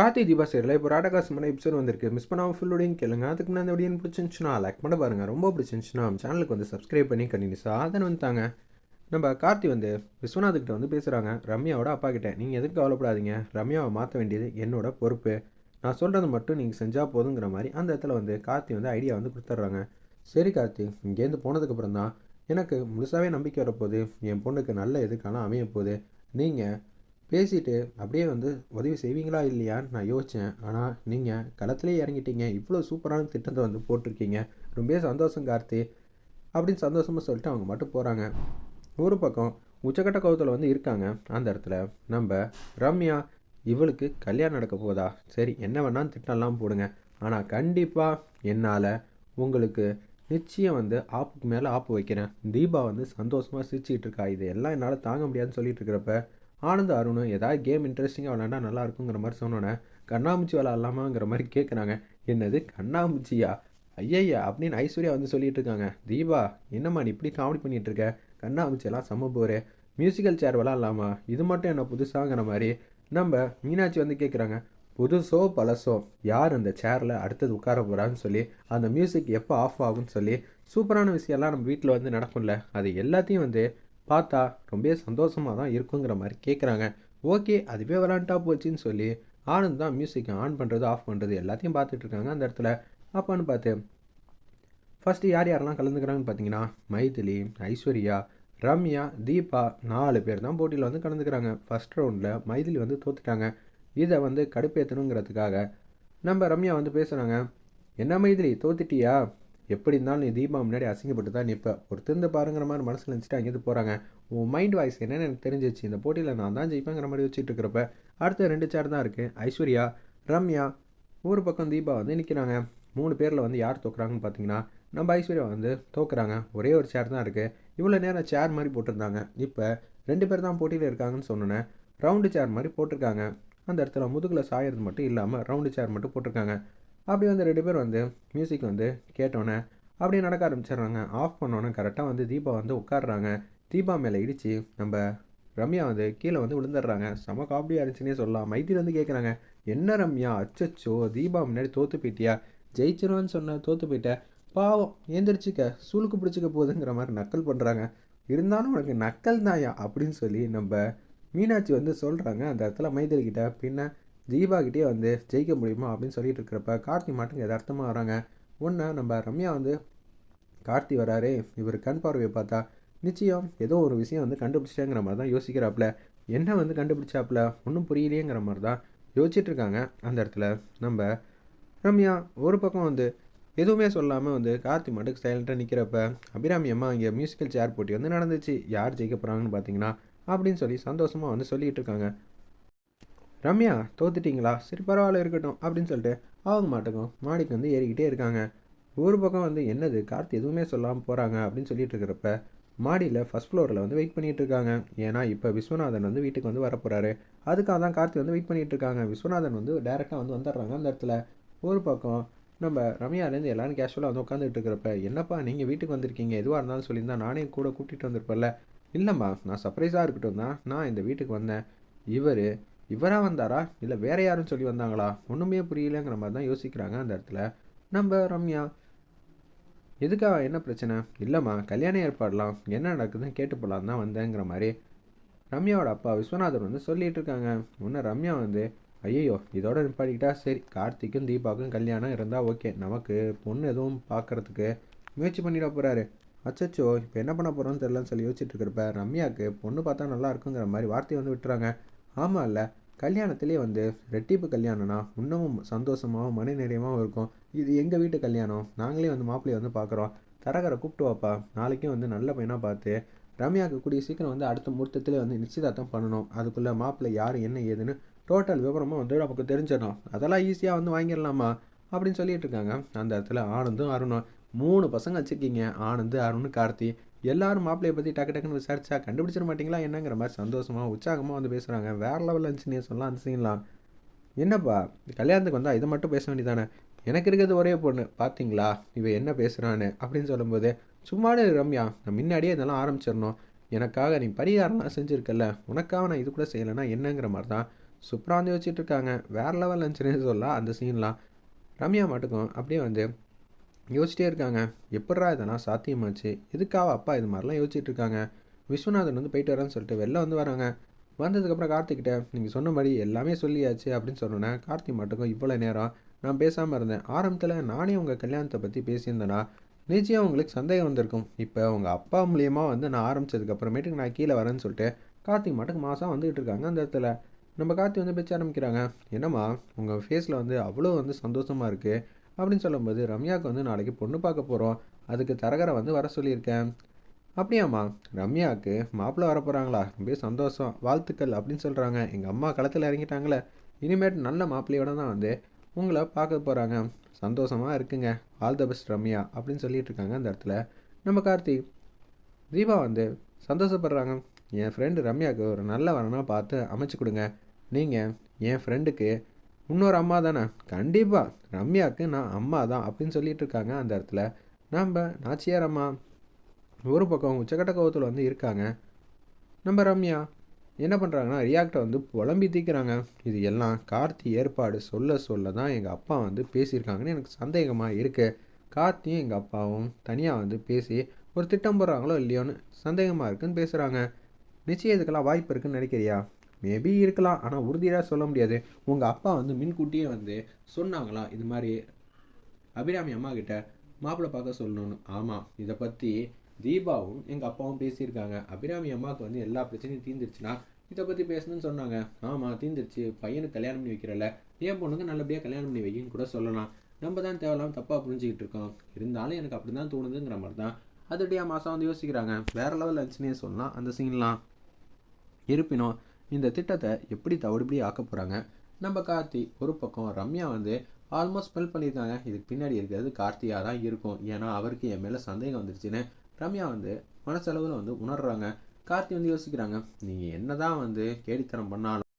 கார்த்தி தீபா சேரில் இப்போ ராடகாசமான எபிசோட் வந்திருக்கு. மிஸ் பண்ணாமல் ஃபுல்லோடையும் கேளுங்க. அதுக்கு முன்னாடி வீடியோ பிடிச்சிருந்துச்சுன்னா லைக் பண்ண பாருங்கள் ரொம்ப பிடிச்சிருந்துச்சுன்னா நம்ம சேனலுக்கு வந்து சப்ஸ்கிரைப் பண்ணி கண்டினியூஸாக ஆதரவு வந்துட்டாங்க. நம்ம கார்த்தி வந்து விஸ்வநாத்கிட்ட வந்து பேசுகிறாங்க ரம்யாவோட அப்பா கிட்ட. நீங்கள் எதுக்கு கவலைப்படாதீங்க. ரம்யாவை மாற்ற வேண்டியது என்னோட பொறுப்பு. நான் சொல்கிறது மட்டும் நீங்கள் செஞ்சால் போதுங்கிற மாதிரி அந்த இடத்துல வந்து கார்த்தி வந்து ஐடியா வந்து கொடுத்துட்றாங்க. சரி கார்த்தி இங்கேருந்து போனதுக்கப்புறம் தான் எனக்கு முழுசாகவே நம்பிக்கை வரப்போகுது. என் பொண்ணுக்கு நல்ல எதுக்கான அமைய போகுது நீங்கள் பேசிட்டு அப்படியே வந்து உதவி செய்வீங்களா இல்லையான்னு நான் யோசித்தேன் ஆனால் நீங்கள் களத்துலேயே இறங்கிட்டீங்க. இவ்வளோ சூப்பரான திட்டத்தை வந்து போட்டிருக்கீங்க. ரொம்ப சந்தோஷம் கார்த்தி. அப்படின்னு சந்தோஷமாக சொல்லிட்டு அவங்க மட்டும் போகிறாங்க ஒரு பக்கம் உச்சக்கட்ட கோவத்தில் வந்து இருக்காங்க. அந்த இடத்துல நம்ம ரம்யா இவளுக்கு கல்யாணம் நடக்க போதா? சரி என்ன வேணாலும் திட்டம்லாம் போடுங்க. ஆனால் கண்டிப்பாக என்னால் உங்களுக்கு நிச்சயம் வந்து ஆப்புக்கு மேலே ஆப்பு வைக்கிறேன். தீபா வந்து சந்தோஷமாக சிரிச்சுக்கிட்டு இருக்கா. இது எல்லாம் என்னால் தாங்க முடியாதுன்னு சொல்லிட்டு இருக்கிறப்ப ஆனந்த அருணும் ஏதாவது கேம் இன்ட்ரெஸ்டிங்காக விளாண்டா நல்லா இருக்குங்கிற மாதிரி சொன்னோன்னே கண்ணாமூச்சி விளாட்லாமாங்கிற மாதிரி கேட்குறாங்க என்னது கண்ணாமூச்சியா? ஐயையா அப்படின்னு ஐஸ்வர்யா வந்து சொல்லிட்டு இருக்காங்க. தீபா என்னம்மா நீ இப்படி காமெடி பண்ணிகிட்டு இருக்க? கண்ணாமூச்சியெல்லாம் செம்ம போரு மியூசிக்கல் சேர் விளாட்லாமா இது மட்டும் என்ன புதுசாங்கிற மாதிரி. நம்ம மீனாட்சி வந்து கேட்குறாங்க புதுசோ பழசோ? யார் அந்த சேரில் அடுத்தது உட்கார போகிறான்னு சொல்லி அந்த மியூசிக் எப்போ ஆஃப் ஆகும்னு சொல்லி? சூப்பரான விஷயம்லாம் நம்ம வீட்டில் வந்து நடக்கும்ல. அது எல்லாத்தையும் வந்து பார்த்தா ரொம்ப சந்தோஷமாக தான் இருக்குங்கிற மாதிரி கேட்குறாங்க ஓகே அதுவே விளாண்டா போச்சுன்னு சொல்லி ஆனந்த் தான் மியூசிக்கை ஆன் பண்ணுறது ஆஃப் பண்ணுறது எல்லாத்தையும் பார்த்துட்ருக்காங்க அந்த இடத்துல. அப்பான்னு பார்த்து ஃபஸ்ட்டு யார் யாரெல்லாம் கலந்துக்கிறாங்கன்னு பார்த்தீங்கன்னா மைதிலி ஐஸ்வர்யா ரம்யா தீபா நாலு பேர் தான் போட்டியில் வந்து கலந்துக்கிறாங்க. ஃபஸ்ட் ரவுண்டில் மைதிலி வந்து தோத்துட்டாங்க. இதை வந்து கடுப்பேற்றணுங்கிறதுக்காக நம்ம ரம்யா வந்து பேசுகிறாங்க என்ன மைதிலி தோத்துட்டியா? எப்படி இருந்தாலும் நீ தீபா முன்னாடி அசிங்கப்பட்டு தான் நிற்ப. ஒருத்தருந்து பாருங்கிற மாதிரி மனசில் நினச்சிட்டு அங்கேருந்து போகிறாங்க உன் மைண்ட் வாய்ஸ் என்னென்னு எனக்கு தெரிஞ்சிச்சு இந்த போட்டியில் நான் தான் ஜெயிப்பேங்கிற மாதிரி வச்சுட்டு இருக்கிறப்ப அடுத்த ரெண்டு சேர் தான் இருக்குது ஐஸ்வர்யா ரம்யா ஒரு பக்கம் தீபா வந்து நிற்கிறாங்க மூணு பேரில் வந்து யார் தோக்குறாங்கன்னு பார்த்தீங்கன்னா நம்ம ஐஸ்வர்யா வந்து தோக்குறாங்க. ஒரே ஒரு சேர் தான் இருக்குது இவ்வளோ நேரம் சேர் மாதிரி போட்டிருந்தாங்க. இப்போ ரெண்டு பேர் தான் போட்டியில் இருக்காங்கன்னு சொன்னோன்னே ரவுண்டு சேர் மாதிரி போட்டிருக்காங்க. அந்த இடத்துல முதுகில் சாயறது மட்டும் இல்லாமல் ரவுண்டு சேர் மட்டும் போட்டிருக்காங்க. அப்படி வந்து ரெண்டு பேர் வந்து மியூசிக் வந்து கேட்டோன்னே அப்படியே நடக்க ஆரம்பிச்சிடுறாங்க. ஆஃப் பண்ணோன்னே கரெக்டாக வந்து தீபா வந்து உட்காடுறாங்க தீபா மேலே இடித்து நம்ம ரம்யா வந்து கீழே வந்து விழுந்துடுறாங்க. செம காமெடியாக இருந்துச்சுன்னே சொல்லலாம். மைத்திரி வந்து கேட்குறாங்க என்ன ரம்யா? அச்சச்சோ தீபா முன்னாடி தோற்று போயிட்டியா? ஜெயிச்சிருவான்னு சொன்ன தோற்று போயிட்ட. பாவம் எந்திரிச்சிக்க சூளுக்கு பிடிச்சிக்க போகுதுங்கிற மாதிரி நக்கல் பண்ணுறாங்க இருந்தாலும் உனக்கு நக்கல் தாயா அப்படின்னு சொல்லி நம்ம மீனாட்சி வந்து சொல்கிறாங்க அந்த இடத்துல மைதிரிக்கிட்ட பின்ன தீபாகிட்டே வந்து ஜெயிக்க முடியுமா அப்படின்னு சொல்லிட்டு இருக்கிறப்ப கார்த்தி மாட்டுங்க எதார்த்தமாக வராங்க. ஒன்று நம்ம ரம்யா வந்து கார்த்தி வராரு. இவர் கண் பார்வையை பார்த்தா நிச்சயம் ஏதோ ஒரு விஷயம் வந்து கண்டுபிடிச்சிட்டேங்கிற மாதிரி தான் யோசிக்கிறாப்புல என்ன வந்து கண்டுபிடிச்சாப்புல ஒன்றும் புரியலையேங்கிற மாதிரி தான் யோசிச்சுட்டு இருக்காங்க. அந்த இடத்துல நம்ம ரம்யா ஒரு பக்கம் வந்து எதுவுமே சொல்லாமல் வந்து கார்த்தி மட்டுக்கு சைலண்ட்டாக நிற்கிறப்ப அபிராமி அம்மா இங்கே மியூசிக்கல் சேர் போட்டி வந்து நடந்துச்சு. யார் ஜெயிக்க போகிறாங்கன்னு பார்த்தீங்கன்னா அப்படின்னு சொல்லி சந்தோஷமாக வந்து சொல்லிகிட்டு இருக்காங்க. ரம்யா தோத்துட்டிங்களா? சரி பரவாயில்ல இருக்கட்டும் அப்படின்னு சொல்லிட்டு அவங்க மாட்டுக்கும் மாடிக்கு வந்து ஏறிக்கிட்டே இருக்காங்க. ஒரு பக்கம் வந்து என்னது கார்த்தி எதுவுமே சொல்லாமல் போகிறாங்க அப்படின்னு சொல்லிட்டு இருக்கிறப்ப மாடியில் ஃபஸ்ட் ஃப்ளோரில் வந்து வெயிட் பண்ணிகிட்டு இருக்காங்க. ஏன்னா இப்போ விஸ்வநாதன் வந்து வீட்டுக்கு வந்து வரப்போகிறாரு அதுக்காக தான் கார்த்தி வந்து வெயிட் பண்ணிகிட்டு இருக்காங்க. விஸ்வநாதன் வந்து டேரெக்டாக வந்து வந்துடுறாங்க அந்த இடத்துல. ஒரு பக்கம் நம்ம ரம்யாலேருந்து எல்லோரும் கேஷுவலாக வந்து உட்காந்துட்டு இருக்கிறப்ப என்னப்பா நீங்கள் வீட்டுக்கு வந்திருக்கீங்க? எதுவாக இருந்தாலும் சொல்லியிருந்தா நானே கூட கூட்டிகிட்டு வந்திருப்பேன்ல. இல்லைம்மா நான் சர்ப்ரைஸாக இருக்கட்டும் தான். நான் இந்த வீட்டுக்கு வந்தேன். இவர் இவராக வந்தாரா? இல்லை வேற யாரும் சொல்லி வந்தாங்களா? ஒன்றுமே புரியலங்கிற மாதிரி தான் யோசிக்கிறாங்க அந்த இடத்துல. நம்ம ரம்யா. எதுக்காக என்ன பிரச்சனை? இல்லைம்மா கல்யாண ஏற்பாடலாம் என்ன நடக்குதுன்னு கேட்டு போகலாம் தான் வந்தேங்கிற மாதிரி ரம்யாவோட அப்பா விஸ்வநாதன் வந்து சொல்லிகிட்டு இருக்காங்க. முன்ன ரம்யா வந்து ஐயோ இதோட நிப்பாட்டிக்கிட்டா சரி கார்த்திக்கும் தீபாவுக்கும் கல்யாணம் இருந்தால் ஓகே. நமக்கு பொண்ணு எதுவும் பார்க்குறதுக்கு முயற்சி பண்ணிட போகிறாரு அச்சச்சோ இப்போ என்ன பண்ண போகிறோன்னு தெரிலன்னு சொல்லி யோசிச்சுட்டு இருக்கிறப்ப ரம்யாவுக்கு பொண்ணு பார்த்தா நல்லா இருக்குங்கிற மாதிரி வார்த்தையை வந்து விட்டுறாங்க. ஆமாம் இல்லை கல்யாணத்துலேயே வந்து ரெட்டிப்பு கல்யாணம்னா இன்னமும் சந்தோஷமாகவும் மன நிறையமாகவும் இருக்கும். இது எங்கள் வீட்டு கல்யாணம்? நாங்களே வந்து மாப்பிள்ளையை வந்து பார்க்குறோம் தரகரை கூப்பிட்டு வாப்பா. நாளைக்கும் வந்து நல்ல பையனாக பார்த்து. ரம்யாவுக்கு கூடிய சீக்கிரம் வந்து அடுத்த முகூர்த்தத்தில் வந்து நிச்சயதார்த்தம் பண்ணணும். அதுக்குள்ளே மாப்பிள்ளை யார் என்ன ஏதுன்னு டோட்டல் விவரமாக வந்து நமக்கு தெரிஞ்சிடணும். அதெல்லாம் ஈஸியாக வந்து வாங்கிடலாமா? அப்படின்னு சொல்லிட்டு இருக்காங்க. அந்த இடத்துல ஆனந்தும் அருணும். மூணு பசங்க வச்சுருக்கீங்க ஆனந்து அருண் கார்த்தி. எல்லாரும் மாப்பிள்ளையை பற்றி டக்கு டக்குன்னு விசாரிச்சா கண்டுபிடிச்சிட மாட்டிங்களா என்னங்கிற மாதிரி சந்தோஷமாக உற்சாகமாக வந்து பேசுகிறாங்க வேறு லெவலில் இருந்துச்சுன்னு சொல்லலாம் அந்த சீன்லாம் என்னப்பா கல்யாணத்துக்கு வந்தால் இதை மட்டும் பேச வேண்டியதானே எனக்கு இருக்கிறது ஒரே பொண்ணு. பார்த்தீங்களா இவன் என்ன பேசுகிறான்னு அப்படின்னு சொல்லும்போது சும்மானு ரம்யா நான் முன்னாடியே இதெல்லாம் ஆரம்பிச்சிடணும். எனக்காக நீ பரிகாரம்லாம் செஞ்சுருக்கல உனக்காக நான் இது கூட செய்யலைன்னா என்னங்கிற மாதிரி தான் சூப்பராக வந்து வச்சுட்டு இருக்காங்க. வேறு லெவல் இருந்துச்சுன்னு சொல்லலாம் அந்த சீன்லாம் ரம்யா மட்டுக்கும் அப்படியே வந்து யோசிச்சிட்டே இருக்காங்க. எப்பட்றா இதெல்லாம் சாத்தியமாச்சு? எதுக்காக அப்பா இது மாதிரிலாம் யோசிச்சுட்டு இருக்காங்க? விஸ்வநாதன் வந்து போயிட்டு வரேன்னு சொல்லிட்டு வெளில வந்து வராங்க. வந்ததுக்கப்புறம் கார்த்திக்கிட்ட நீங்கள் சொன்ன மாதிரி எல்லாமே சொல்லியாச்சு அப்படின்னு சொன்னோன்னே கார்த்தி மட்டுக்கும் இவ்வளோ நேரம் நான் பேசாமல் இருந்தேன். ஆரம்பத்தில் நானே உங்கள் கல்யாணத்தை பற்றி பேசியிருந்தேன்னா நிச்சயம் உங்களுக்கு சந்தேகம் வந்திருக்கும். இப்போ உங்கள் அப்பா மூலியமாக வந்து நான் ஆரம்பிச்சதுக்கப்புறமேட்டுக்கு நான் கீழே வரேன்னு சொல்லிட்டு கார்த்திக் மட்டுக்கு மாதம் வந்துக்கிட்டு இருக்காங்க அந்த இடத்துல. நம்ம கார்த்தி வந்து பேச்ச ஆரம்பிக்கிறாங்க. என்னம்மா உங்கள் ஃபேஸில் வந்து அவ்வளோ வந்து சந்தோஷமாக இருக்குது அப்படின்னு சொல்லும்போது ரம்யாவுக்கு வந்து நாளைக்கு பொண்ணு பார்க்க போகிறோம் அதுக்கு தரகரை வந்து வர சொல்லியிருக்கேன். அப்படியாம்மா ரம்யாவுக்கு மாப்பிள்ளை வர போகிறாங்களா ரொம்ப சந்தோஷம். வாழ்த்துக்கள் அப்படின்னு சொல்கிறாங்க எங்கள் அம்மா களத்தில் இறங்கிட்டாங்களே. இனிமேட்டு நல்ல மாப்பிள்ளையோட தான் வந்து உங்களை பார்க்க போகிறாங்க சந்தோஷமாக இருக்குங்க. ஆல் த பெஸ்ட் ரம்யா அப்படின்னு சொல்லிட்டு இருக்காங்க அந்த இடத்துல. நம்ம கார்த்திக் தீபா வந்து சந்தோஷப்படுறாங்க. என் ஃப்ரெண்டு ரம்யாவுக்கு ஒரு நல்ல வரனாக பார்த்து அமைச்சு கொடுங்க. நீங்கள் என் ஃப்ரெண்டுக்கு இன்னொரு அம்மா தானே? கண்டிப்பாக ரம்யாவுக்கு நான் அம்மா தான் அப்படின்னு சொல்லிட்டு இருக்காங்க அந்த இடத்துல. நம்ம நாச்சியார் அம்மா ஒரு பக்கம் உச்சக்கட்ட கோபத்தில் வந்து இருக்காங்க. நம்ம ரம்யா என்ன பண்ணுறாங்கன்னா ரியாக்டை வந்து புலம்பி தீக்கிறாங்க. இது எல்லாம் கார்த்தி ஏற்பாடு சொல்ல சொல்ல தான் எங்கள் அப்பா வந்து பேசியிருக்காங்கன்னு எனக்கு சந்தேகமாக இருக்குது கார்த்தியும் எங்கள் அப்பாவும் தனியாக வந்து பேசி ஒரு திட்டம் போடுறாங்களோ இல்லையோன்னு சந்தேகமாக இருக்குன்னு பேசுகிறாங்க நிச்சயம் இதுக்கெல்லாம் வாய்ப்பு இருக்குன்னு நினைக்கிறியா? மேபி இருக்கலாம் ஆனால் உறுதியாக சொல்ல முடியாது. உங்கள் அப்பா வந்து முன்கூட்டியே வந்து சொன்னாங்களா இது மாதிரி அபிராமி அம்மா கிட்ட மாப்பிள்ளை பார்க்க சொல்லணும்னு? ஆமாம் இதை பற்றி தீபாவும் எங்கள் அப்பாவும் பேசியிருக்காங்க. அபிராமி அம்மாவுக்கு வந்து எல்லா பிரச்சனையும் தீர்ந்துருச்சுன்னா இதை பற்றி பேசணும்னு சொன்னாங்க. ஆமாம் தீர்ந்துருச்சு. பையனுக்கு கல்யாணம் பண்ணி வைக்கிறல என் பொண்ணுக்கு நல்லபடியாக கல்யாணம் பண்ணி வைக்கின்னு கூட சொல்லலாம். நம்ம தான் தேவையில்லாமல் தப்பாக புரிஞ்சுக்கிட்டு இருக்கோம். இருந்தாலும் எனக்கு அப்படி தான் தோணுதுங்கிற மாதிரி தான் அதோடைய மாதம் வந்து யோசிக்கிறாங்க. வேறு லெவலில் இருந்துச்சுன்னே சொல்லலாம் அந்த சீன்லாம் இருப்பினும் இந்த திட்டத்தை எப்படி தவிடுபடி ஆக்க போகிறாங்க நம்ம கார்த்தி ஒரு பக்கம் ரம்யா வந்து ஆல்மோஸ்ட் ஸ்பெல் பண்ணியிருக்காங்க. இதுக்கு பின்னாடி இருக்கிறது கார்த்தியாக தான் இருக்கும். ஏன்னா அவருக்கு என் மேலே சந்தேகம் வந்துருச்சுன்னு ரம்யா வந்து மனசளவில் வந்து உணர்றாங்க. கார்த்தி வந்து யோசிக்கிறாங்க நீங்கள் என்ன தான் வந்து கேடித்தனம் பண்ணாலும்